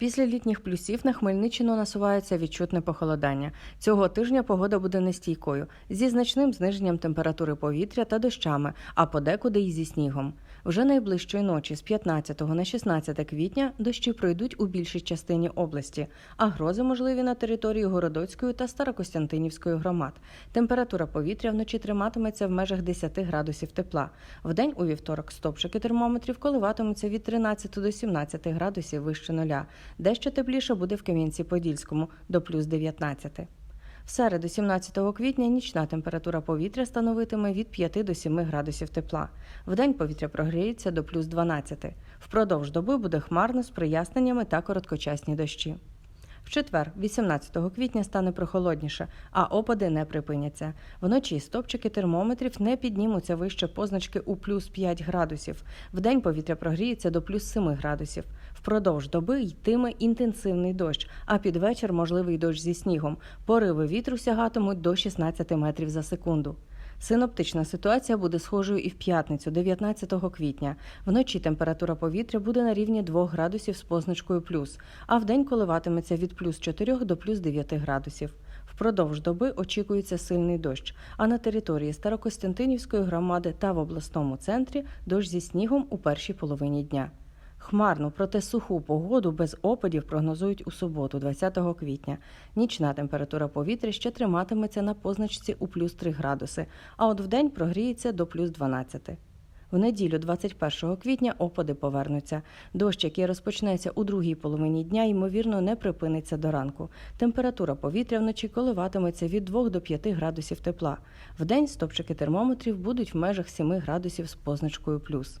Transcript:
Після літніх плюсів на Хмельниччину насувається відчутне похолодання. Цього тижня погода буде нестійкою зі значним зниженням температури повітря та дощами, а подекуди й зі снігом. Вже найближчої ночі з 15 на 16 квітня дощі пройдуть у більшій частині області, а грози можливі на території Городоцької та Старокостянтинівської громад. Температура повітря вночі триматиметься в межах 10 градусів тепла. Вдень у вівторок стопчики термометрів коливатимуться від 13 до 17 градусів вище нуля. Дещо тепліше буде в Кам'янці-Подільському до плюс 19. В середу, 17 квітня, нічна температура повітря становитиме від 5 до 7 градусів тепла. Вдень повітря прогріється до плюс 12. Впродовж доби буде хмарно з проясненнями та короткочасні дощі. В четвер, 18 квітня, стане прохолодніше, а опади не припиняться. Вночі стопчики термометрів не піднімуться вище позначки у плюс 5 градусів. Вдень повітря прогріється до плюс 7 градусів. Впродовж доби йтиме інтенсивний дощ, а під вечір можливий дощ зі снігом. Пориви вітру сягатимуть до 16 метрів за секунду. Синоптична ситуація буде схожою і в п'ятницю, 19 квітня. Вночі температура повітря буде на рівні 2 градусів з позначкою плюс, а вдень коливатиметься від плюс 4 до плюс 9 градусів. Впродовж доби очікується сильний дощ, а на території Старокостянтинівської громади та в обласному центрі дощ зі снігом у першій половині дня. Хмарну, проте суху погоду без опадів прогнозують у суботу, 20 квітня. Нічна температура повітря ще триматиметься на позначці у плюс 3 градуси, а от вдень прогріється до плюс 12. В неділю, 21 квітня, опади повернуться. Дощ, який розпочнеться у другій половині дня, ймовірно, не припиниться до ранку. Температура повітря вночі коливатиметься від 2 до 5 градусів тепла. Вдень стопчики термометрів будуть в межах 7 градусів з позначкою плюс.